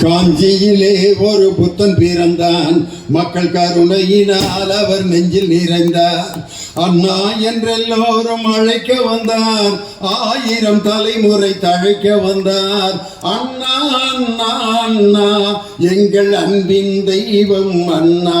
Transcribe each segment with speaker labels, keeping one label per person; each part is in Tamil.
Speaker 1: காஞ்சியிலே ஒரு புத்தன் பிறந்தான். மக்கள் கருணையினால் அவர் நெஞ்சில் நிறைந்தார். அண்ணா என்றெல்லோரும் அழைக்க வந்தார். ஆயிரம் தலைமுறை தழைக்க வந்தார். அண்ணா அண்ணா அண்ணா எங்கள் அன்பின் தெய்வம் அண்ணா.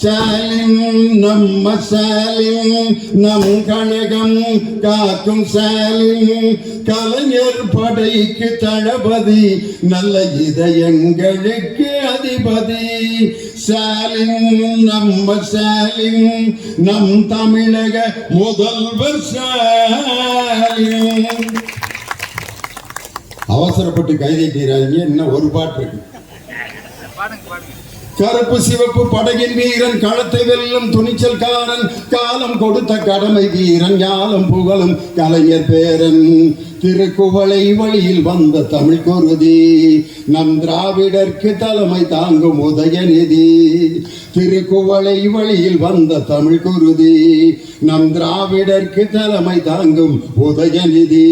Speaker 1: ஸ்டாலின் நம்ம ஸ்டாலின் நம் கழகம் காக்கும் ஸ்டாலின். கலைஞர் படைக்கு தளபதி நல்ல இதயங்களுக்கு அதிபதி. ஸ்டாலின் நம்ம ஸ்டாலின் நம் தமிழக முதல்வர் ஸ்டாலின். அவசரப்பட்டு கைதை கைதீட்டீராங்க இன்னும் ஒரு பாட்டு இருக்கு. கருப்பு சிவப்பு படகின் வீரன் களத்தை வெல்லும் துணிச்சல்காரன் காலம் கொடுத்த கடமை வீரன் ஞாலம் புகழும் கலைஞர் பேரன். திருக்குவளை வழியில் வந்த தமிழ் குருதி நம் திராவிடர்க்கு தலைமை தாங்கும் உதயநிதி திருக்குவளை வழியில் வந்த தமிழ் குருதி நம் திராவிடர்க்கு தலைமை தாங்கும் உதயநிதி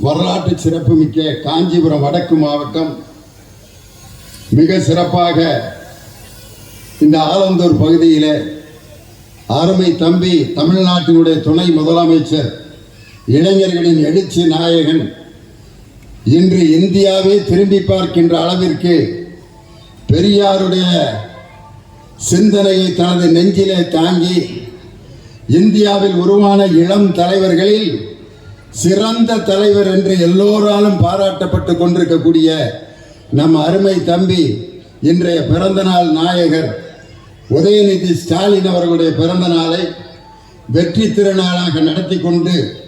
Speaker 1: வரலாற்று சிறப்புமிக்க காஞ்சிபுரம் வடக்கு மாவட்டம் மிக சிறப்பாக இந்த ஆலந்தூர் பகுதியில் அருமை தம்பி தமிழ்நாட்டினுடைய துணை முதலமைச்சர் இளைஞர்களின் எழுச்சி நாயகன் இன்று இந்தியாவே திரும்பி பார்க்கின்ற அளவிற்கு பெரியாருடைய சிந்தனையை தனது நெஞ்சிலே தாங்கி இந்தியாவில் உருவான இளம் தலைவர்களில் சிறந்த தலைவர் என்று எல்லோராலும் பாராட்டப்பட்டு கொண்டிருக்கக்கூடிய நம் அருமை தம்பி இன்றைய பிறந்தநாள் நாயகர் உதயநிதி ஸ்டாலின் அவர்களுடைய பிறந்த நாளை வெற்றி திருநாளாக நடத்தி கொண்டு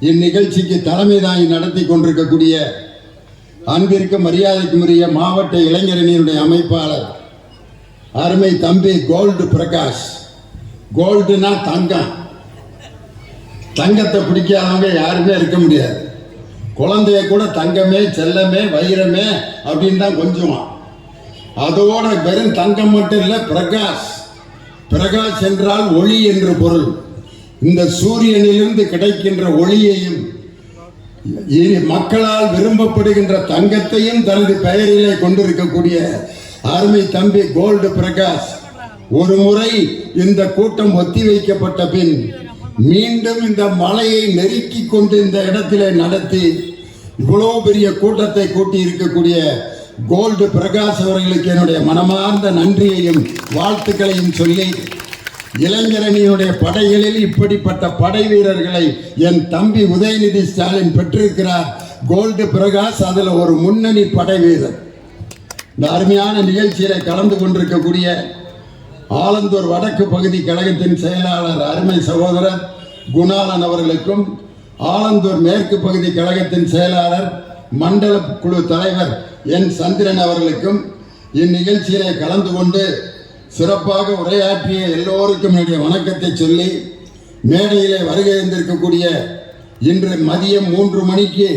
Speaker 1: இந்நிகழ்ச்சிக்கு தலைமை தாங்கி நடத்தி கொண்டிருக்கக்கூடிய அன்பிற்கும் மரியாதைக்குரிய மாவட்ட இளைஞரணியினுடைய அமைப்பாளர் அருமை தம்பி கோல்டு பிரகாஷ். கோல்டுனா தங்கம். தங்கத்தை பிடிக்காதவங்க யாருமே இருக்க முடியாது. குழந்தைய கூட தங்கமே செல்லமே வைரமே அப்படின்னு தான் கொஞ்சமா அதோட வெறும் தங்கம் மட்டும் இல்லை பிரகாஷ். பிரகாஷ் என்றால் ஒளி என்று பொருள். இந்த சூரியனிலிருந்து கிடைக்கின்ற ஒளியையும் இனி மக்களால் விரும்பப்படுகின்ற தங்கத்தையும் தனது பெயரிலே கொண்டிருக்கக்கூடிய அருமை தம்பி கோல்டு பிரகாஷ். ஒரு முறை இந்த கூட்டம் ஒத்தி வைக்கப்பட்ட பின் மீண்டும் இந்த மலையை நெருக்கி கொண்டு இந்த இடத்திலே நடத்தி இவ்வளவு பெரிய கூட்டத்தை கூட்டி இருக்கக்கூடிய கோல்டு பிரகாஷ் அவர்களுக்கு என்னுடைய மனமார்ந்த நன்றியையும் வாழ்த்துக்களையும் சொல்லி இளைஞரணியினுடைய படைகளில் இப்படிப்பட்ட படை வீரர்களை என் தம்பி உதயநிதி ஸ்டாலின் பெற்றிருக்கிறார். கோல்டு பிரகாஷ் அதில் ஒரு முன்னணி படை வீரர். இந்த அருமையான நிகழ்ச்சியில கலந்து கொண்டிருக்கக்கூடிய ஆலந்தூர் வடக்கு பகுதி கழகத்தின் செயலாளர் அருமை சகோதரர் குணாலன் அவர்களுக்கும் ஆலந்தூர் மேற்கு பகுதி கழகத்தின் செயலாளர் மண்டல குழு தலைவர் என். சந்திரன் அவர்களுக்கும் இந்நிகழ்ச்சியிலே கலந்து கொண்டு சிறப்பாக உரையாற்றிய எல்லோருக்கும் என்னுடைய வணக்கத்தை சொல்லி மேடையிலே வருகை இருந்திருக்கக்கூடிய இன்று மதியம் மூன்று மணிக்கு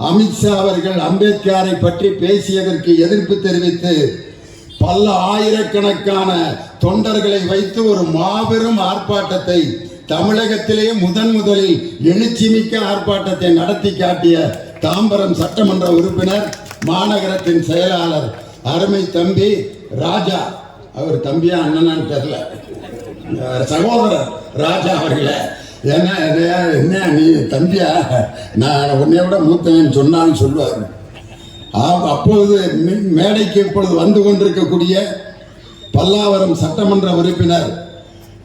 Speaker 1: அமித்ஷா அவர்கள் அம்பேத்கரை பற்றி பேசியதற்கு எதிர்ப்பு தெரிவித்து பல ஆயிரக்கணக்கான தொண்டர்களை வைத்து ஒரு மாபெரும் ஆர்ப்பாட்டத்தை தமிழகத்திலேயே முதன் முதலில் எழுச்சிமிக்க ஆர்ப்பாட்டத்தை நடத்தி காட்டிய தாம்பரம் சட்டமன்ற உறுப்பினர் மாநகரத்தின் செயலாளர் அருமை தம்பி ராஜா. அவர் தம்பியா அண்ணனான்னு தெரியல. சகோதரர் ராஜா அவர்களே. என்ன என்ன- நீ தம்பியா? நான் உன்னை விட மூத்தவன் சொன்னான்னு சொல்லுவார். அப்பொழுது மேடைக்கு இப்பொழுது வந்து கொண்டிருக்கக்கூடிய பல்லாவரம் சட்டமன்ற உறுப்பினர்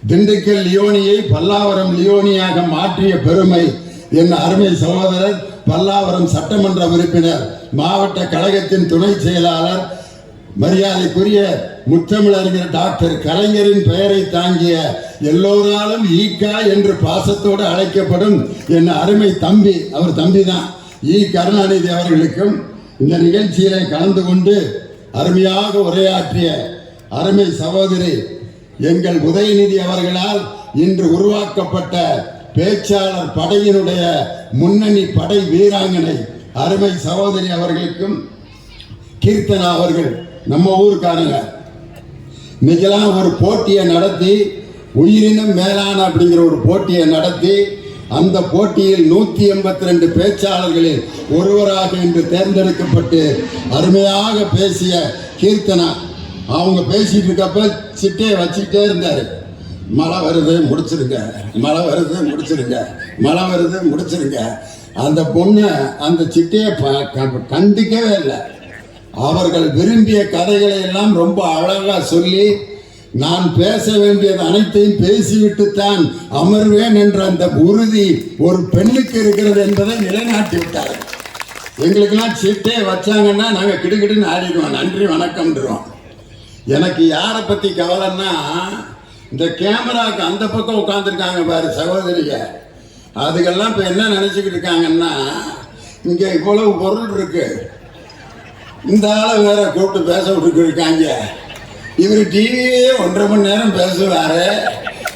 Speaker 1: திண்டுக்கல் லியோனியை பல்லாவரம் லியோனியாக மாற்றிய பெருமை என் அருமை சகோதரர் பல்லாவரம் சட்டமன்ற உறுப்பினர் மாவட்ட கழகத்தின் துணை செயலாளர் மரியாதைக்குரிய முத்தமிழறிஞர் டாக்டர் கலைஞரின் பெயரை தாங்கிய எல்லோராலும் ஈகா என்று பாசத்தோடு அழைக்கப்படும் என் அருமை தம்பி அவர் தம்பி தான் ஈ. கருணாநிதி அவர்களுக்கும் இந்த நிகழ்ச்சியிலே கலந்து கொண்டு அருமையாக உரையாற்றிய அருமை சகோதரி எங்கள் உதயநிதி அவர்களால் இன்று உருவாக்கப்பட்ட பேச்சாளர் படையினுடைய முன்னணி படை வீராங்கனை அருமை சகோதரி அவர்களுக்கும் கீர்த்தனா அவர்கள் நம்ம ஊருக்காரங்க. இன்னைக்கெல்லாம் ஒரு போட்டியை நடத்தி உயிரினும் மேலான அப்படிங்கிற ஒரு போட்டியை நடத்தி அந்த போட்டியில் நூற்றி எண்பத்தி ரெண்டு பேச்சாளர்களில் ஒருவராக இன்று தேர்ந்தெடுக்கப்பட்டு அருமையாக பேசிய கீர்த்தனா. அவங்க பேசிட்டு இருக்கப்ப சிட்டையை வச்சுக்கிட்டே இருந்தார். மழை வருது முடிச்சிருங்க. மழை வருது முடிச்சிருங்க. மழை வருது முடிச்சிருங்க. அந்த பொண்ணு அந்த சிட்டையை க- கண்டுக்கவே இல்லை. அவர்கள் விரும்பிய கதைகளை எல்லாம் ரொம்ப அழகா சொல்லி நான் பேச வேண்டியது அனைத்தையும் பேசிவிட்டுத்தான் அமர்வேன் என்ற அந்த உறுதி ஒரு பெண்ணுக்கு இருக்கிறது என்பதை நிலைநாட்டி விட்டார் எங்களுக்கெல்லாம் சீட்டே வச்சாங்கன்னா நாங்கள் கிடுக்கிடுன்னு ஆடிடுவோம். நன்றி வணக்கம்ன்றோம் எனக்கு யாரை பற்றி கவலைன்னா இந்த கேமராவுக்கு அந்த பக்கம் உட்காந்துருக்காங்க பாரு சகோதரிக அதுக்கெல்லாம் இப்போ என்ன நினச்சிக்கிட்டு இருக்காங்கன்னா இங்கே இவ்வளவு பொருள் இருக்குது இந்த ஆளை வேற கூப்பிட்டு பேச விட்டு இருக்காங்க. இவர் டிவியே ஒன்றரை மணி நேரம் பேசுவார்.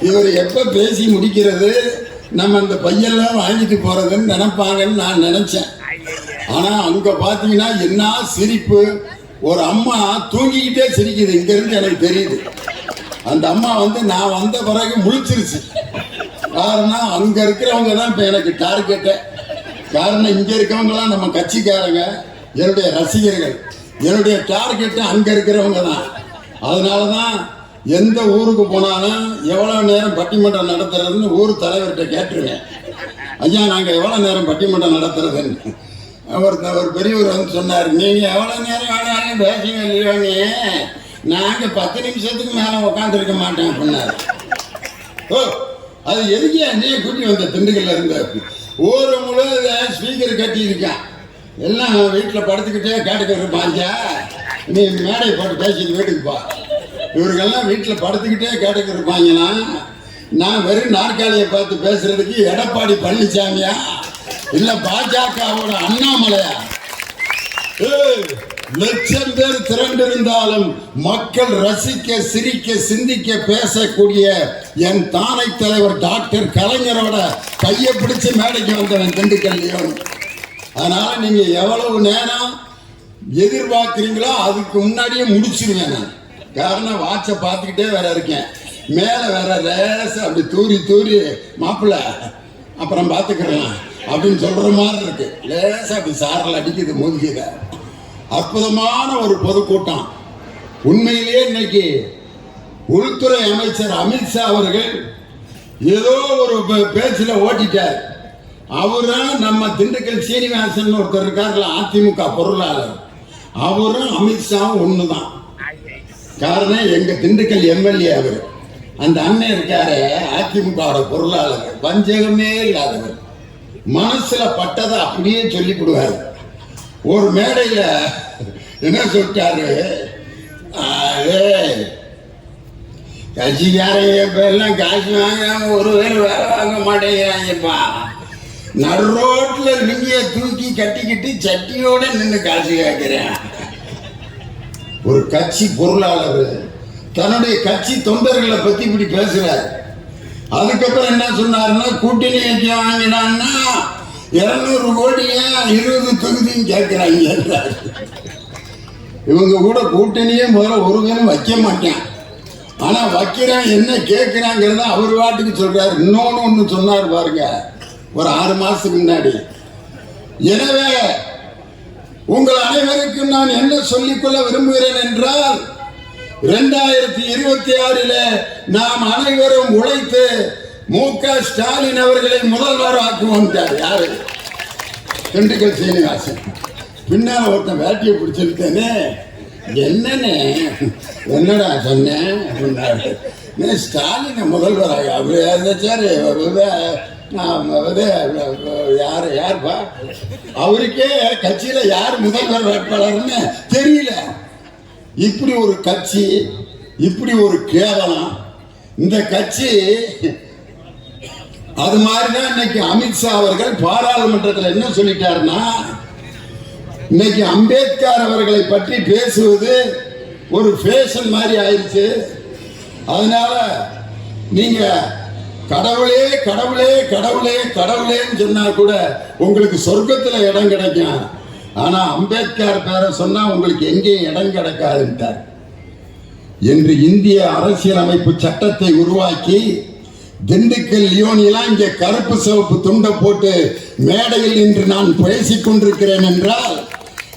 Speaker 1: இவர் எப்போ பேசி முடிக்கிறது? நம்ம அந்த பையெல்லாம் வாங்கிட்டு போகிறதுன்னு நினைப்பாங்கன்னு நான் நினச்சேன். ஆனால் அங்கே பார்த்தீங்கன்னா என்ன சிரிப்பு ஒரு அம்மா தூங்கிக்கிட்டே சிரிக்குது. இங்க இருந்து எனக்கு தெரியுது. அந்த அம்மா வந்து நான் வந்த பிறகு முழிச்சிருச்சு. காரணம் அங்க இருக்கிறவங்க தான் இப்ப எனக்கு டார்கெட்டு காரணம் இங்க இருக்கவங்கலாம் நம்ம கட்சிக்காரங்க. என்னுடைய ரசிகர்கள். என்னுடைய டார்கெட்டு அங்க இருக்கிறவங்க தான். அதனால தான் எந்த ஊருக்கு போனாலும் எவ்வளோ நேரம் பட்டிமன்றம் நடத்துறதுன்னு ஊர் தலைவர்கிட்ட கேட்டுருவேன். ஐயா நாங்கள் எவ்வளோ நேரம் பட்டிமன்றம் நடத்துறதுன்னு? ஒருத்தர் ஒரு பெரியவர் வந்து சொன்னார் நீங்கள் எவ்வளோ நேரம் வேணாலும் பேசுங்க இல்லையோங்க நாங்கள் பத்து நிமிஷத்துக்கு மேலே உட்காந்துருக்க மாட்டேன் அப்படின்னாரு ஓ அது எதுக்கு நீ கூட்டி வந்த திண்டுக்கல்ல இருந்த? ஊர் முழுவதும் ஸ்பீக்கர் கட்டி இருக்கான். எல்லாம் வீட்டில் படுத்துக்கிட்டே கேட்டுக்கிட்டு பாஞ்சா நீ மேடை போட்டு பேசிட்டு வீட்டுக்கு பா. இவருக்கெல்லாம் வீட்டில் படுத்துக்கிட்டே கேட்டுக்கிட்டு இருப்பாங்கன்னா நான் வெறும் நாற்காலியை பார்த்து பேசுறதுக்கு எடப்பாடி பழனிசாமியா? இல்ல பாஜகவோட அண்ணாமலையா? லட்சம் பேர் திரண்டிருந்தாலும் மக்கள் ரசிக்க சிரிக்க சிந்திக்க பேசக்கூடிய என் தானை தலைவர் டாக்டர் கலைஞரோட கையை பிடிச்சு மேடைக்கு வந்தவன் திண்டுக்கல் அதனால நீங்க எவ்வளவு நேரம் எதிர்பார்க்குறீங்களோ அதுக்கு முன்னாடியே முடிச்சிருவேன் நான். காரணம் வாட்சை பார்த்துக்கிட்டே வேற இருக்கேன். மேலே வேற லேசாக அப்படி தூரி தூரி மாப்பிள்ள அப்புறம் பார்த்துக்கிறேன். அப்படின்னு சொல்ற மாதிரி இருக்கு. லேசா அப்படி சாரல் அடிக்குது மூழ்கித அற்புதமான ஒரு பொதுக்கூட்டம். உண்மையிலேயே இன்னைக்கு உள்துறை அமைச்சர் அமித்ஷா அவர்கள் ஏதோ ஒரு பேச்சில் ஓட்டிட்டார். அவரும் நம்ம திண்டுக்கல் சீனிவாசன் ஒருத்தர் இருக்கார்ல அதிமுக பொருளாளர். அவரும் அமித்ஷாவும் ஒன்று தான் காரணம் எங்க திண்டுக்கல் எம்எல்ஏ அவர். அந்த அண்ணன் இருக்காரு அதிமுகவோட பொருளாளர். வஞ்சகமே இல்லாதவர். மனசுல பட்டதை அப்படியே சொல்லிவிடுவார். ஒரு மேடையில என்ன சொல்லிட்டாரு? "ஆ, கட்சிக்காரங்க இப்ப எல்லாம் காசு வாங்காம ஒரு பேர் வேலை வாங்க மாட்டேங்கிறாங்கப்பா. நடு ரோட்ல தூக்கி கட்டிக்கிட்டு சட்டியோட நின்று காசு கேட்கிறேன். ஒரு கட்சி பொருளாளர் தன்னுடைய கட்சி தொண்டர்களை பத்தி இப்படி பேசுறார். அதுக்கப்புறம் என்ன சொன்னாருன்னா கூட்டணி கட்சி வாங்கினான்னா இருநூறு கோடியா இருபது தொகுதியும் கேட்கிறாங்க இவங்க கூட கூட்டணியே முதல்ல ஒரு பேரும் வைக்க மாட்டேன். ஆனா வைக்கிறேன் என்ன கேட்கிறாங்கிறத அவர் வாட்டுக்கு சொல்றாரு. இன்னொன்னு ஒன்று சொன்னார் பாருங்க ஒரு ஆறு மாசத்துக்கு முன்னாடி. எனவே உங்கள் அனைவருக்கும் நான் என்ன சொல்லிக்கொள்ள விரும்புகிறேன் என்றால் இரண்டாயிரத்தி இருபத்தி ஆறில நாம் அனைவரும் உழைத்து மு க ஸ்டாலின் அவர்களை முதல்வர் ஆக்குவோம்ட்டார் யாரு? திண்டுக்கல் சீனிவாசன். பின்னால் ஒருத்தன் வேட்டியை பிடிச்சிருக்கேனே. என்னன்னு என்னடா சொன்னேன் அப்படின்னாரு. "நீ ஸ்டாலினை முதல்வராக அவர் இருந்தாச்சாரு அவர் வந்து, ஆம், யார் யாருப்பா? அவருக்கே கட்சியில் யார் முதல்வர் வேட்பாளர்னு தெரியல. இப்படி ஒரு கட்சி இப்படி ஒரு கேவலம் இந்த கட்சி அது மாதிரி தான் இன்னைக்கு அமித்ஷா அவர்கள் பாராளுமன்றத்தில் என்ன சொல்லிட்டாருன்னா இன்னைக்கு அம்பேத்கர் அவர்களை பற்றி பேசுவது ஒரு ஃபேஷன் மாதிரி ஆயிடுச்சு அதனால நீங்க கடவுளே கடவுளே கடவுளே கடவுளேன்னு சொன்னா கூட உங்களுக்கு சொர்க்கத்தில் இடம் கிடைக்கும். ஆனா அம்பேத்கர் பேரை சொன்னா உங்களுக்கு எங்கேயும் இடம் கிடைக்காதுன்ட்டார். என்று இந்திய அரசியலமைப்பு சட்டத்தை உருவாக்கி திண்டுக்கல் லியோனிலாம் இங்கே கருப்பு சிவப்பு துண்டை போட்டு மேடையில் இன்று நான் பேசிக் கொண்டிருக்கிறேன் என்றால்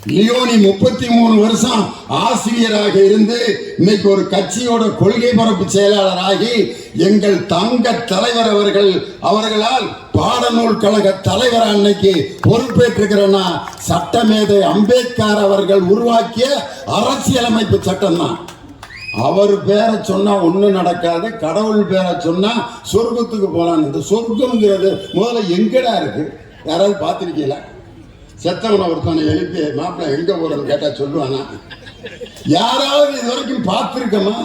Speaker 1: லியோனி முப்பத்தி மூணு வருஷம் ஆசிரியராக இருந்து இன்னைக்கு ஒரு கட்சியோட கொள்கை பரப்பு செயலாளராகி எங்கள் தங்க தலைவர் அவர்கள் அவர்களால் பாடநூல் கழக தலைவர் அன்னைக்கு பொறுப்பேற்றிருக்கிறேன்னா சட்டமேதை அம்பேத்கர் அவர்கள் உருவாக்கிய அரசியலமைப்பு சட்டம் தான் அவர் பேரை சொன்னா ஒன்றும் நடக்காது கடவுள் பேரை சொன்னா சொர்க்கத்துக்கு போகலான்னு இந்த சொர்க்கம்ங்கிறது முதல்ல எங்கடா இருக்கு? யாராவது பார்த்துருக்கீங்களா? செத்தவனை ஒருத்தனை எழுப்பி மாப்பிள்ள எங்க போறன்னு கேட்டா சொல்லுவானா? யாராவது இது வரைக்கும் பார்த்துருக்கமா?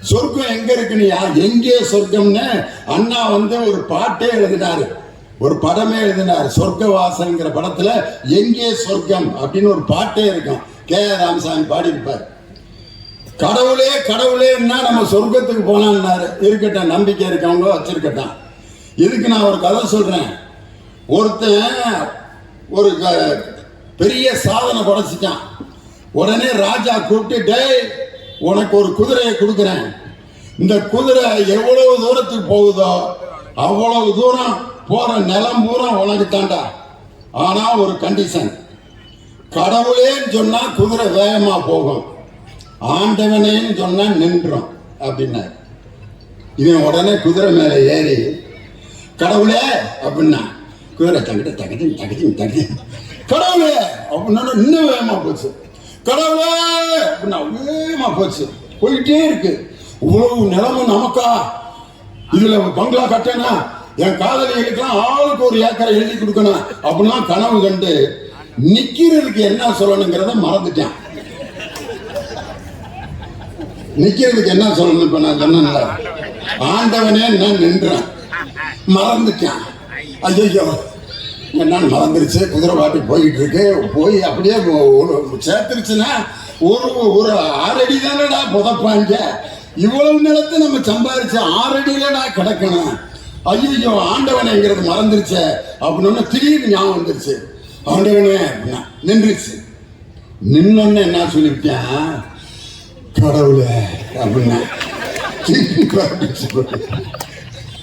Speaker 1: சொர்க்கம் எங்க இருக்குன்னு யார்? எங்கே சொர்க்கம்னு? அண்ணா வந்து ஒரு பாட்டே எழுதினாரு. ஒரு படமே எழுதினார். சொர்க்கவாசல்ங்கிற படத்துல எங்கே சொர்க்கம் அப்படின்னு ஒரு பாட்டே இருக்கும். கே ஆர் ராமசாமி பாடியிருப்பார். கடவுளே கடவுளேன்னா நம்ம சொர்க்கத்துக்கு போனான்னாரு. இருக்கட்டும் நம்பிக்கை இருக்கவங்க வச்சிருக்கட்டும். இதுக்கு நான் ஒரு கதை சொல்றேன். ஒருத்தன் ஒரு க- பெரிய சாதனை படைச்சிட்டான். உடனே ராஜா கூப்பிட்டு டேய் உனக்கு ஒரு குதிரையை கொடுக்குறேன். இந்த குதிரை எவ்வளவு தூரத்துக்கு போகுதோ அவ்வளவு தூரம் போற நிலம் பூரா உனக்கு தாண்டா ஆனா ஒரு கண்டிஷன் கடவுளேன்னு சொன்னா குதிரை வேகமா போகும். ஆண்டவனேன்னு சொன்னா நின்றோம் அப்படின்னாரு. இவன் உடனே குதிரை மேல ஏறி கடவுளே அப்படின்னா குதிரை தங்கிட்ட தகதி தகதி தகதி கடவுளே! அப்படின்னா இன்னும் வேகமா போச்சு. கடவுளே! அப்படின்னா வேகமா போச்சு. போயிட்டே இருக்கு. இவ்வளவு நிலம நமக்கா? இதுல பங்களா கட்டணா என் காதலிகளுக்கெல்லாம் ஆளுக்கு ஒரு ஏக்கரை எழுதி கொடுக்கணும். அப்படிலாம் கனவு கண்டு நிக்கிறதுக்கு என்ன சொல்லணுங்கிறத மறந்துட்டேன். நிக்கிறதுக்கு என்ன சொல்லணும் இப்ப நான் சொன்னேன்ல? ஆண்டவனே நான் நின்றேன். மறந்துட்டேன். ஐயோ என்னன்னு மறந்துருச்சு. குதிரை பாட்டு போயிட்டு இருக்கு போய் அப்படியே ஒரு- சேர்த்துருச்சுன்னா ஒரு ஒரு ஆறடி தானடா புதப்பாங்க இவ்வளவு நிலத்தை நம்ம சம்பாரிச்சு ஆறடியிலடா கிடக்கணும். ஐயோ ஆண்டவனேங்கிறது மறந்துருச்சு. அப்படின்னு திடீர்னு ஞாபகம் வந்துருச்சு. ஆண்டவனே அப்படின்னா நின்றுச்சு. நின்னொன்னு என்ன சொல்லிவிட்டேன் கடவுளே அப்படின்னா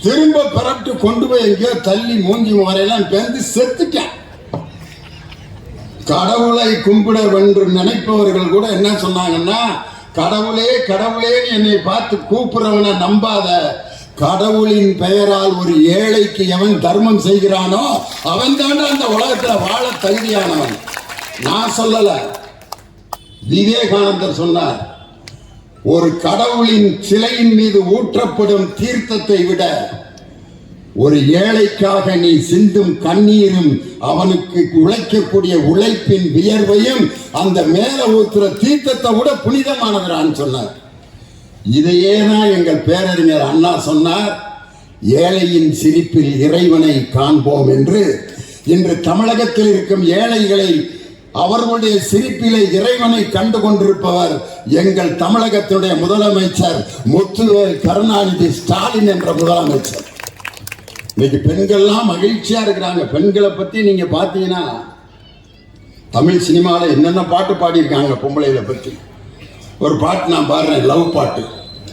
Speaker 1: திரும்ப பரப்பிட்டு கொண்டு போய் எங்கேயோ தள்ளி மூஞ்சி வரையெல்லாம் பேந்து செத்துட்டேன். கடவுளை கும்பிட வென்று நினைப்பவர்கள் கூட என்ன சொன்னாங்கன்னா கடவுளே கடவுளேன்னு என்னை பார்த்து கூப்பிடுறவனை நம்பாத. கடவுளின் பெயரால் ஒரு ஏழைக்கு எவன் தர்மம் செய்கிறானோ அவன் தாண்டா அந்த உலகத்தில் வாழ தகுதியானவன். நான் சொல்லலை. விவேகானந்தர் சொன்னார் ஒரு கடவுளின் சிலையின் மீது ஊற்றப்படும் தீர்த்தத்தை விட ஒரு ஏழைக்காக நீ சிந்தும் கண்ணீரும் அவனுக்கு உழைக்கக்கூடிய உழைப்பின் வியர்வையும் அந்த மேல ஊத்துற தீர்த்தத்தை விட புனிதமானவரான்னு சொன்னார். இதையே தான் எங்கள் பேரறிஞர் அண்ணா சொன்னார். ஏழையின் சிரிப்பில் இறைவனை காண்போம் என்று. இன்று தமிழகத்தில் இருக்கும் ஏழைகளை அவர்களுடைய சிரிப்பிலே இறைவனை கண்டு கொண்டிருப்பவர் எங்கள் தமிழகத்தினுடைய முதலமைச்சர் முத்துவேல் கருணாநிதி ஸ்டாலின் என்ற முதலமைச்சர். இன்னைக்கு பெண்கள்லாம் மகிழ்ச்சியா இருக்கிறாங்க. பெண்களை பத்தி நீங்க பாத்தீங்கன்னா தமிழ் சினிமாவில் என்னென்ன பாட்டு பாடியிருக்காங்க பொம்பளைகளை பற்றி ஒரு பாட்டு நான் பாடுறேன் லவ் பாட்டு.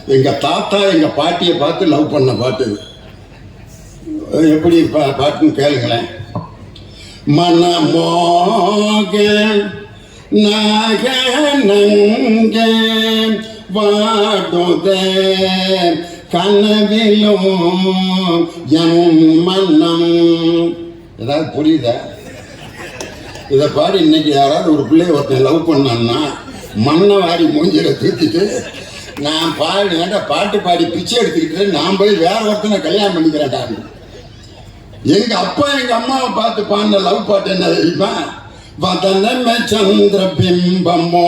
Speaker 1: எங்க தாத்தா எங்க பாட்டியை பார்த்து லவ் பண்ண பாட்டு எப்படி பா- பாட்டுன்னு கேளுங்களேன். மனமோக நகனங்க வாடுதே கனவிலும் என் மன்னம் ஏதாவது புரியுதா? இதை பாடி இன்னைக்கு யாராவது ஒரு பிள்ளைய ஒருத்தன் லவ் பண்ணான்னா மண்ணை வாரி மூஞ்சில தூக்கிட்டு நான் பாடு வேண்டாம் பாட்டு பாடி பிச்சை எடுத்துக்கிட்டு நான் போய் வேற ஒருத்தனை கல்யாணம் பண்ணிக்கிறேன்டான்னு எங்க அப்பா எங்க அம்மாவை பார்த்து பாடின லவ் பாட்டு என்ன தெரியுமா? வதனமே சந்திர பிம்பமோ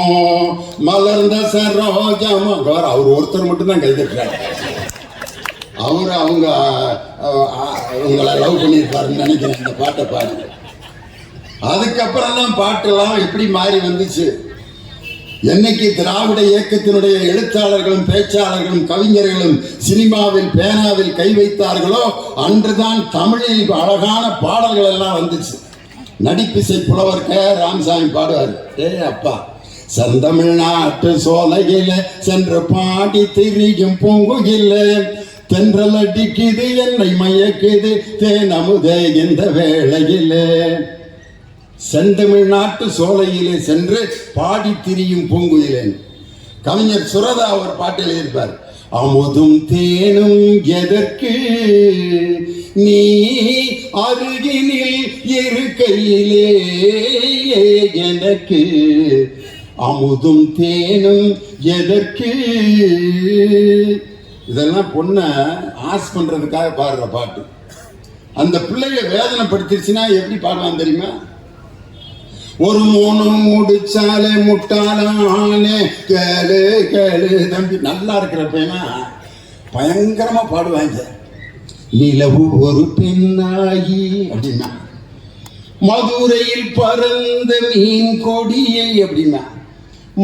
Speaker 1: மலர்ந்த சரோஜமோ வேற அவர் ஒருத்தர் மட்டும்தான் கைதட்டுறாரு அவர் அவங்க உங்களை லவ் பண்ணியிருப்பாருன்னு நினைக்கிறேன். இந்த பாட்டை பாடி. அதுக்கப்புறம் தான் பாட்டெல்லாம் எப்படி மாறி வந்துச்சு. என்னைக்கு திராவிட இயக்கத்தினுடைய எழுத்தாளர்களும் பேச்சாளர்களும் கவிஞர்களும் சினிமாவில் பேனாவில் கை வைத்தார்களோ அன்றுதான் தமிழில் அழகான பாடல்கள் எல்லாம் வந்துச்சு. நடிப்பிசை புலவர் கே. ராமசாமி பாடுவார். ஏ அப்பா செந்தமிழ்நாட்டு சோலையில சென்று பாடி திரியும் பூங்குகில தென்றல் அடிக்குது என்னை மயக்குது தேனமுதே இந்த வேளையிலே. செந்தமிழ்நாட்டு சோலையிலே சென்று பாடி திரியும் பூங்குயிலேன். கவிஞர் சுரதா ஒரு பாட்டில் இருப்பார். அமுதும் தேனும் எதற்கு? நீ அருகினில் இருக்கையிலே எனக்கு அமுதும் தேனும் எதற்கு? இதெல்லாம் பொண்ணை ஆஸ் பண்ணுறதுக்காக பாடுற பாட்டு. அந்த பிள்ளைய வேதனைப்படுத்திருச்சுன்னா எப்படி பாடலாம் தெரியுமா? ஒரு மூணு முடிச்சாலே முட்டாளானே. கேளு கேளு தம்பி. நல்லா இருக்கிற பையனா பயங்கரமா பாடுவாங்க நிலவு ஒரு பெண்ணாகி. அப்படின்னா மதுரையில் பறந்த மீன் கொடியை அப்படின்னா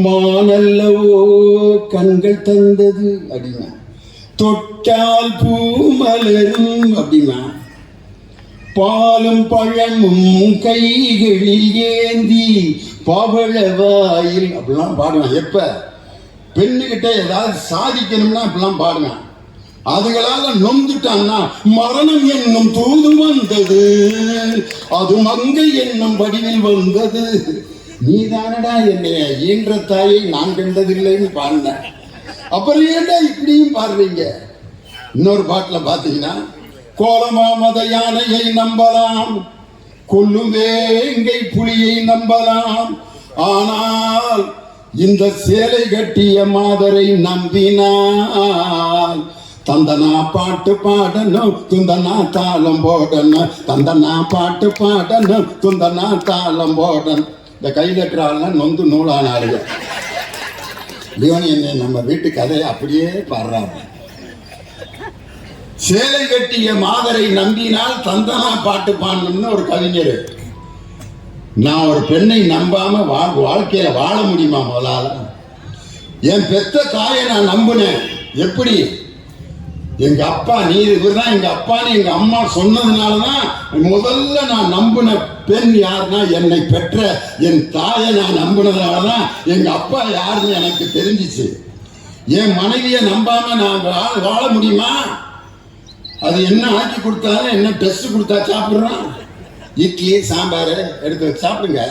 Speaker 1: மானல்லவோ கண்கள் தந்தது அப்படின்னா தொட்டால் பூ மலரும் அப்படின்னா பாலும் பழமும் கைகளில் ஏந்தி பவளவாயில் அப்படிலாம் பாடுவேன். எப்ப? பெண்ணுகிட்ட ஏதாவது சாதிக்கணும்னா அப்படிலாம் பாடுவேன். அதுகளால நொந்துட்டான்னா மரணம் என்னும் தூது வந்தது. அது மங்கை என்னும் வடிவில் வந்தது. நீதானடா என்னைய ஈன்ற தாயை நான் கண்டதில்லைன்னு பாடினேன். அப்புறம் ஏன்டா இப்படியும் பாடுறீங்க? இன்னொரு பாட்டில் பார்த்தீங்கன்னா கோலமாமத யானையை நம்பலாம். கொல்லும் வேங்கை புலியை நம்பலாம். ஆனால் இந்த சேலை கட்டிய மாதரை நம்பினால். தந்தனா பாட்டு பாடணும் துந்தனா தாளம் போடணும். தந்தனா பாட்டு பாடணும் துந்தனா தாளம் போடணும். இந்த கைதட்டுறாள்லாம் நொந்து நூலான ஆளுங்க லியோனி என்ன நம்ம வீட்டு கதையை அப்படியே பாடுறாங்க. சேலை கட்டிய மாதரை நம்பினால் தந்தனா பாட்டு பாடணும்னு ஒரு கவிஞர். நான் ஒரு பெண்ணை நம்பாம வா வாழ்க்கையில வாழ முடியுமா முதலால என் பெத்த தாயை நான் நம்பினேன். எப்படி? எங்க அப்பா நீ இவர்தான் எங்க அப்பான்னு எங்க அம்மா சொன்னதுனால தான் முதல்ல நான் நம்பின பெண் யாருன்னா என்னை பெற்ற என் தாயை நான் நம்பினதுனால தான் எங்க அப்பா யாருன்னு எனக்கு தெரிஞ்சிச்சு. என் மனைவியை நம்பாம நான் வாழ முடியுமா? அது என்ன ஆக்கி கொடுத்தாலும் என்ன டெஸ்ட் கொடுத்தா சாப்பிட்றோம் இட்லி சாம்பார் எடுத்து வச்சு சாப்பிடுங்க.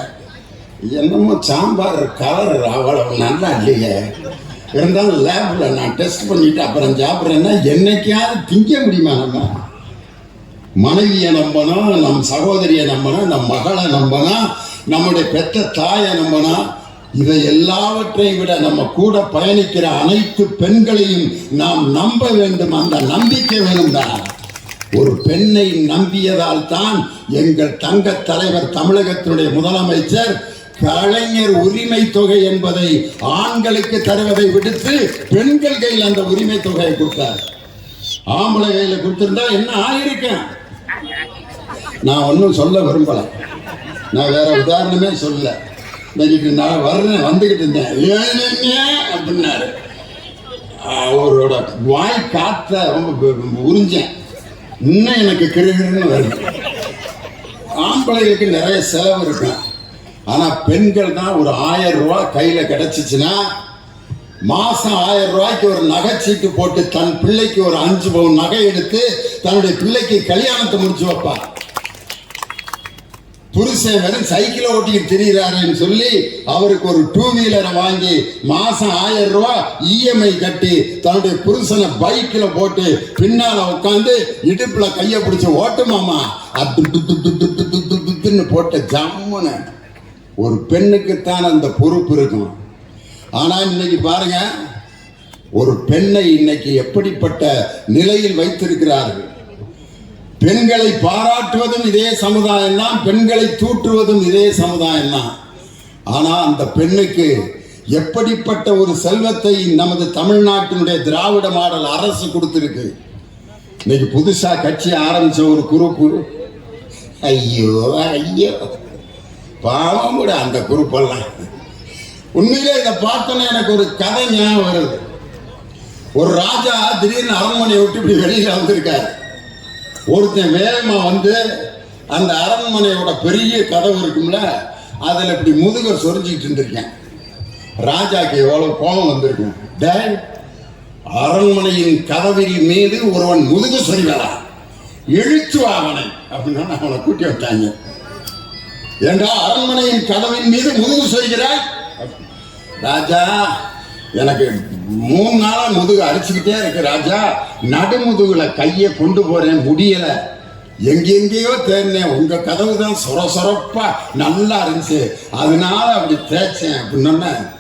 Speaker 1: என்னமோ சாம்பார் கலர் அவ்வளவு நல்லா இல்லையே. இருந்தாலும் லேபில் நான் டெஸ்ட் பண்ணிட்டு அப்புறம் சாப்பிட்றேன்னா என்னைக்காவது திங்க முடியுமா நம்ம? மனைவியை நம்பணும் நம் சகோதரியை நம்பணும் நம் மகளை நம்பணும் நம்முடைய பெற்ற தாயை நம்பணும் இதை எல்லாவற்றையும் விட நம்ம கூட பயணிக்கிற அனைத்து பெண்களையும் நாம் நம்ப வேண்டும் அந்த நம்பிக்கை வேண்டும் தான் ஒரு பெண்ணை நம்பியதால் தான் எங்கள் தங்க தலைவர் தமிழகத்தினுடைய முதலமைச்சர் கலைஞர் உரிமை தொகை என்பதை ஆண்களுக்கு தருவதை விடுத்து பெண்கள் கையில் அந்த உரிமை தொகையை கொடுத்தார். ஆம்பளை கையில கொடுத்திருந்தா என்ன ஆயிருக்கேன் நான் ஒன்றும் சொல்ல விரும்பல. நான் வேற உதாரணமே சொல்லலை. இன்னைக்கு நான் வர்றேன் வந்துக்கிட்டு இருந்தேன். அப்படின்னாரு. அவரோட வாய் காத்த ரொம்ப உறிஞ்சேன். இன்னும் எனக்கு கிருகிருன்னு வருது. ஆம்பளைகளுக்கு நிறைய செலவு இருக்கும். ஆனால் பெண்கள் தான் ஒரு ஆயிரம் ரூபா கையில் கிடச்சிச்சுன்னா மாசம் ஆயிரம் ரூபாய்க்கு ஒரு நகைச்சீட்டு போட்டு தன் பிள்ளைக்கு ஒரு அஞ்சு பவுன் நகை எடுத்து தன்னுடைய பிள்ளைக்கு கல்யாணத்தை முடிச்சு வைப்பார். புருஷன் வெறும் சைக்கிளை ஓட்டிக்கிட்டு திரிகிறாருன்னு சொல்லி அவருக்கு ஒரு டூ வீலரை வாங்கி மாசம் ஆயிரம் ரூபா இஎம்ஐ கட்டி தன்னுடைய புருஷனை பைக்கில் போட்டு பின்னால உட்காந்து இடுப்புல கையை பிடிச்சி ஓட்டுமாமா அதுன்னு போட்ட ஜம்முன்னு ஒரு பெண்ணுக்குத்தான் அந்த பொறுப்பு இருக்கும். ஆனா இன்னைக்கு பாருங்க ஒரு பெண்ணை இன்னைக்கு எப்படிப்பட்ட நிலையில் வைத்திருக்கிறார்கள்? பெண்களை பாராட்டுவதும் இதே சமுதாயம் தான் பெண்களை தூற்றுவதும் இதே சமுதாயம் தான். ஆனால் அந்த பெண்ணுக்கு எப்படிப்பட்ட ஒரு செல்வத்தை நமது தமிழ்நாட்டினுடைய திராவிட மாடல் அரசு கொடுத்துருக்கு? இன்னைக்கு புதுசாக கட்சி ஆரம்பித்த ஒரு குரூப்பு ஐயோ ஐயோ. பாவம் கூட அந்த குரூப்பெல்லாம். உண்மையிலே இதை பார்த்தோன்னே எனக்கு ஒரு கதை ஞாபகம் வருது. ஒரு ராஜா திடீர்னு அரண்மனையை விட்டு இப்படி வெளியில் வந்திருக்காரு. ஒருத்தன் வேகமா வந்து அந்த அரண்மனையோட பெரிய கதவு இருக்கும்ல அதில் இப்படி முதுக சொரிஞ்சிக்கிட்டு இருந்திருக்கேன். ராஜாக்கு எவ்வளவு கோபம் வந்திருக்கும். டேய் அரண்மனையின் கதவின் மீது ஒருவன் முதுகு சொரிவலா? இழுத்து வா அவனை அப்படின்னா அவனை கூட்டி வச்சாங்க ஏண்டா அரண்மனையின் கதவின் மீது முதுகு சொல்கிறாய் ராஜா எனக்கு மூணு நாளா முதுகு அடிச்சுக்கிட்டே இருக்கு ராஜா. நடுமுதுகுல கையை கொண்டு போறேன் முடியல. எங்கெங்கேயோ தேடினேன். உங்க கதவு தான் சொர சொரப்பா நல்லா இருந்துச்சு. அதனால அப்படி தேய்ச்சேன். அப்படின்னொன்ன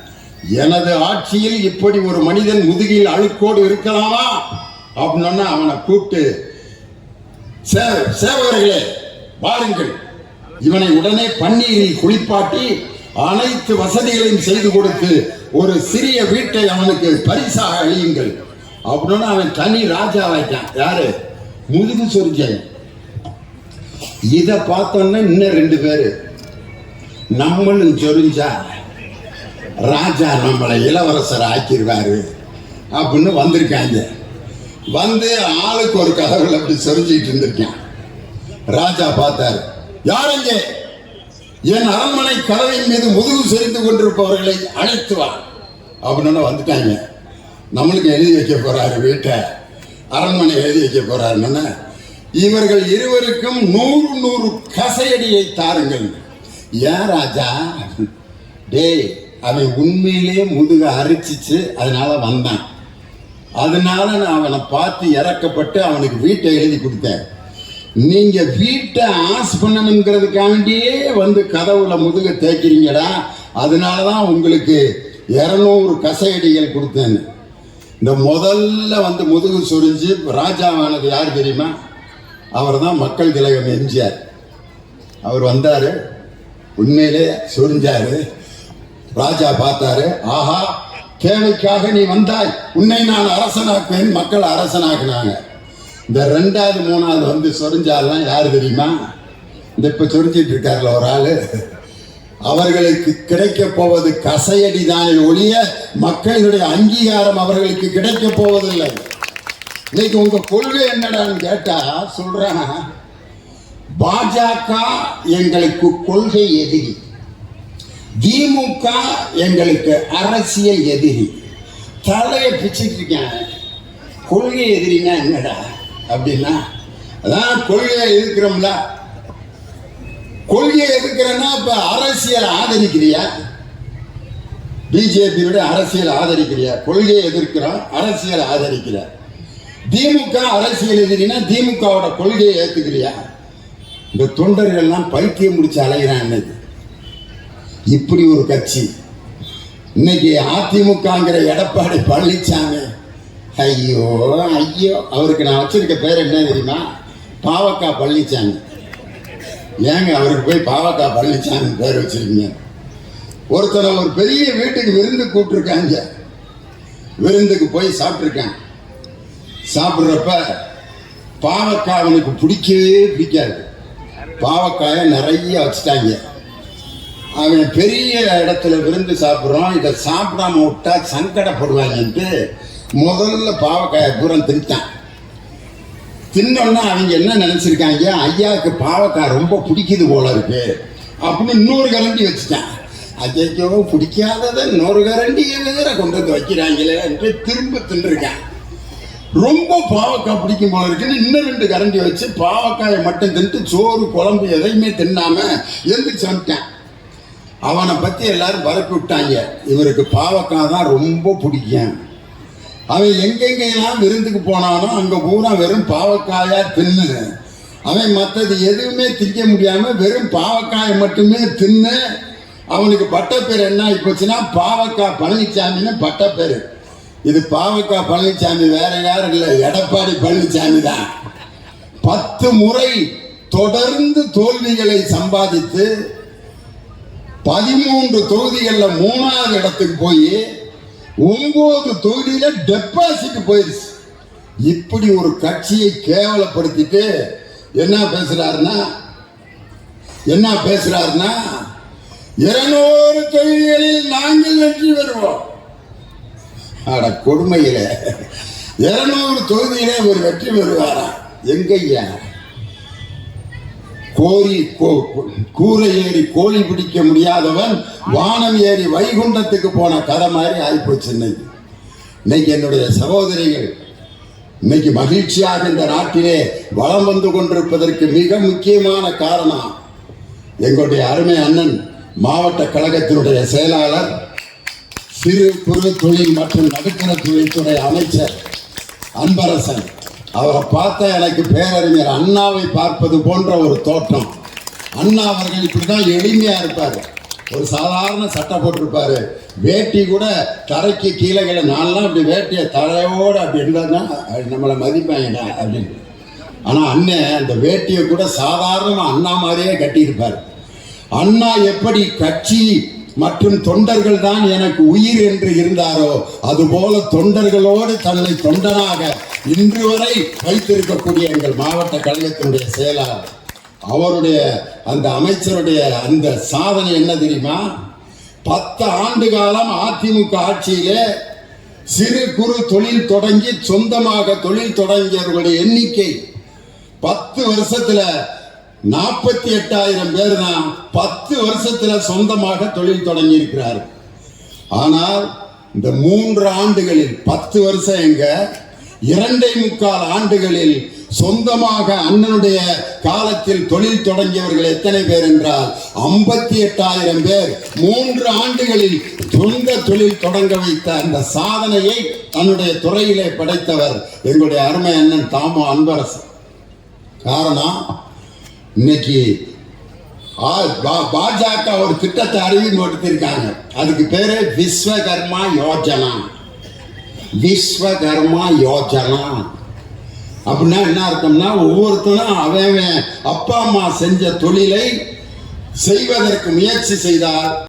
Speaker 1: எனது ஆட்சியில் இப்படி ஒரு மனிதன் முதுகில் அழுக்கோடு இருக்கலாமா? அப்படின்னோன்ன அவனை கூப்பிட்டு சே- சேவகர்களே வாருங்கள். இவனை உடனே பன்னீரில் குளிப்பாட்டி அனைத்து வசதிகளையும் செய்து கொடுத்து ஒரு சிறிய வீட்டை அவனுக்கு பரிசாக அழியுங்கள் அப்படின்னு அவன் தனி ராஜாவாயிட்டான் யாரு? முதுகு சொரிஞ்சன் இதை பார்த்தோன்னா இன்னும் ரெண்டு பேரு. நம்மளும் சொரிஞ்சா ராஜா நம்மளை இளவரசர் ஆக்கிடுவாரு. அப்படின்னு வந்திருக்காங்க. வந்து ஆளுக்கு ஒரு கதவுல அப்படி சொரிஞ்சிட்டு இருந்திருக்கேன். ராஜா பார்த்தாரு. யாருங்க என் அரண்மனை கதவின் மீது முதுகு செறிந்து கொண்டிருப்பவர்களை அழைத்து வா. அப்படின்னு வந்துட்டாங்க. நம்மளுக்கு எழுதி வைக்க போறாரு வீட்டை. அரண்மனை எழுதி வைக்க போறாருன்னு இவர்கள் இருவருக்கும் நூறு நூறு கசையடியை தாருங்கள். ஏன் ராஜா? டேய் அவன் உண்மையிலேயே முதுக அரிச்சிச்சு அதனால வந்தான். அதனால நான் அவனை பார்த்து இறக்கப்பட்டு அவனுக்கு வீட்டை எழுதி கொடுத்தேன். நீங்க வீட்டை ஆஸ் பண்ணணுங்கிறதுக்காண்டியே வந்து கதவுல முதுக தேய்க்கிறீங்கடா. அதனால தான் உங்களுக்கு இரநூறு கசையடிகள் கொடுத்தேன். இந்த முதல்ல வந்து முதுகு சொரிஞ்சு ராஜாவானது யார் தெரியுமா? அவர் தான் மக்கள் திலகம் எம்ஜிஆர். அவர் வந்தார் உண்மையிலே சொரிஞ்சார். ராஜா பார்த்தாரு ஆஹா தேவைக்காக நீ வந்தாய். உன்னை நான் அரசனாக்குவேன் மக்கள் அரசனாக்குனாங்க இந்த ரெண்டாவது மூணாவது வந்து சொரிஞ்சாலாம் யார் தெரியுமா? இந்த இப்ப சொரிஞ்சிட்டு இருக்காருல ஒரு ஆளு. அவர்களுக்கு கிடைக்க போவது கசையடிதான் ஒழிய மக்களுடைய அங்கீகாரம் அவர்களுக்கு கிடைக்க போவதில்லை. இன்னைக்கு உங்க கொள்கை என்னடான்னு கேட்டா சொல்றேன். பாஜக எங்களுக்கு கொள்கை எதிரி. திமுக எங்களுக்கு அரசியல் எதிரி. தலையை பிச்சுட்டு இருக்கேன். கொள்கை எதிரின்னா என்னடா? அப்படின்னா அதான் கொள்கையை எதிர்க்கிறோம்ல. கொள்கையை எதிர்க்கிறேன்னா இப்ப அரசியல் ஆதரிக்கிறியா? பிஜேபியோட அரசியல் ஆதரிக்கிறியா? கொள்கையை எதிர்க்கிறோம் அரசியல் ஆதரிக்கிற திமுக அரசியல் எதிரினா திமுகவோட கொள்கையை ஏத்துக்கிறியா? இந்த தொண்டர்கள் எல்லாம் பைத்தியம் முடிச்சு அலைகிறான் இன்னைக்கு. இப்படி ஒரு கட்சி. இன்னைக்கு அதிமுகங்கிற எடப்பாடி பழனிசாமி ஐயோ ஐயோ. அவருக்கு நான் வச்சிருக்க பேர் என்ன தெரியுமா? பாவக்கா பழனிச்சாமி. ஏங்க அவருக்கு போய் பாவக்கா பழனிச்சாமி பேர் வச்சிருக்கீங்க. ஒருத்தரை ஒரு பெரிய வீட்டுக்கு விருந்து கூப்பிட்டுருக்காங்க. விருந்துக்கு போய் சாப்பிட்ருக்கான் சாப்பிட்றப்ப பாவக்காய் அவனுக்கு பிடிக்கவே பிடிக்காது. பாவக்காயை நிறைய வச்சுட்டாங்க. அவன் பெரிய இடத்துல விருந்து சாப்பிட்றோம். இதை சாப்பிடாம விட்டா சங்கடப்படுவாங்கன்ட்டு முதல்ல பாவக்காயை தூரம் தின்ட்டான். தின்னோன்னா அவங்க என்ன நினைச்சிருக்காங்க? ஐயாவுக்கு பாவக்காய் ரொம்ப பிடிக்குது போல இருக்கு. அப்படின்னு இன்னொரு கரண்டி வச்சுட்டான். அஜய்க்கோ பிடிக்காததை இன்னொரு கரண்டியை வேற கொண்டு வந்து வைக்கிறாங்களே என்று திரும்ப தின்றுருக்கான். ரொம்ப பாவக்காய் பிடிக்கும் போல இருக்குன்னு இன்னும் ரெண்டு கரண்டி வச்சு பாவக்காயை மட்டும் தின்ட்டு சோறு குழம்பு எதையுமே தின்னாம எந்திரிச்சு வந்துட்டேன். அவனை பற்றி எல்லாரும் பரப்பி விட்டாங்க. இவருக்கு பாவக்காய் தான் ரொம்ப பிடிக்கும். அவன் எங்கெங்கெல்லாம் விருந்துக்கு போனானோ அங்க பூரா வெறும் பாவக்காயா தின்னு. அவன் மற்றது எதுவுமே திங்க முடியாம வெறும் பாவக்காயை மட்டுமே தின்னு. அவனுக்கு பட்டப்பேர் என்ன ஆகி போச்சுன்னா பாவக்காய் பழனிசாமின்னு பட்டப்பேர். இது பாவக்காய் பழனிசாமி வேற யாரும் இல்லை எடப்பாடி பழனிசாமி தான். பத்து முறை தொடர்ந்து தோல்விகளை சம்பாதித்து பதிமூன்று தொகுதிகளில் மூணாவது இடத்துக்கு போய் ஒன்பது தொகுதியில டெபாசிட் போயிருச்சு. இப்படி ஒரு கட்சியை கேவலப்படுத்திட்டு என்ன பேசுறாருன்னா என்ன பேசுறாருன்னா இருநூறு தொகுதிகளில் நாங்கள் வெற்றி பெறுவோம். அட கொடுமையில. இருநூறு தொகுதியிலே ஒரு வெற்றி பெறுவாரா? எங்கய்யா? கோரி கோ- கூரை ஏறி கோழி பிடிக்க முடியாதவன் வானம் ஏறி வைகுண்டத்துக்கு போன கதை மாதிரி ஆயிப்போச்சு இன்னைக்கு. இன்னைக்கு என்னுடைய சகோதரிகள் இன்னைக்கு மகிழ்ச்சியாக இந்த நாட்டிலே வளம் வந்து கொண்டிருப்பதற்கு மிக முக்கியமான காரணம் எங்களுடைய அருமை அண்ணன் மாவட்ட கழகத்தினுடைய செயலாளர் சிறு குறு தொழில் மற்றும் நடுத்தர தொழில்துறை அமைச்சர் அன்பரசன். அவரை பார்த்த எனக்கு பேரறிஞர் அண்ணாவை பார்ப்பது போன்ற ஒரு தோற்றம். அண்ணா அவர்கள் இப்படிதான் எளிமையாக இருப்பார். ஒரு சாதாரண சட்டை போட்டிருப்பாரு. வேட்டி கூட தரைக்கு கீழே கீழே நான்லாம் இப்படி வேட்டியை தரையோடு அப்படி இருந்தா நம்மளை மதிப்பாங்க அப்படின்னு. ஆனால் அண்ணன் அந்த வேட்டியை கூட சாதாரணமாக அண்ணா மாதிரியே கட்டியிருப்பார். அண்ணா எப்படி கட்சி மற்றும் தொண்டர்கள் தான் எனக்கு உயிர் என்று இருந்தாரோ அதுபோல தொண்டர்களோடு தன்னை தொண்டனாக இன்று வரை வைத்திருக்கக்கூடிய எங்கள் மாவட்ட கழகத்தினுடைய செயலாளர் அவருடைய அந்த அமைச்சருடைய அந்த சாதனை என்ன தெரியுமா? பத்து ஆண்டு காலம் அதிமுக ஆட்சியிலே சிறு குறு தொழில் தொடங்கி சொந்தமாக தொழில் தொடங்கியவர்களுடைய எண்ணிக்கை பத்து வருஷத்துல நாற்பத்தி எட்டாயிரம் பேர் தான் பத்து வருஷத்துல சொந்தமாக தொழில் தொடங்கி இருக்கிறார் ஆனால் இந்த மூன்று ஆண்டுகளில் பத்து வருஷம் எங்க? இரண்டை முக்கால் ஆண்டுகளில் சொந்தமாக அண்ணனுடைய காலத்தில் தொழில் தொடங்கியவர்கள் எத்தனை பேர் என்றால் ஐம்பத்தி எட்டாயிரம் பேர். மூன்று ஆண்டுகளில் சொந்த தொழில் தொடங்க வைத்த அந்த சாதனையை தன்னுடைய துறையிலே படைத்தவர் எங்களுடைய அருமை அண்ணன் தாமோ அன்பரசன். காரணம் இன்னைக்கு ஆ- பா- பாஜக ஒரு திட்டத்தை கொடுத்திருக்காங்க அதுக்கு பேரு விஸ்வகர்மா யோஜனா. விஸ்வகர்மா யோஜனா. அப்படின்னா என்ன அர்த்தம்னா ஒவ்வொருத்தனும் அவன் அப்பா அம்மா செஞ்ச தொழிலை செய்வதற்கு முயற்சி செய்தால்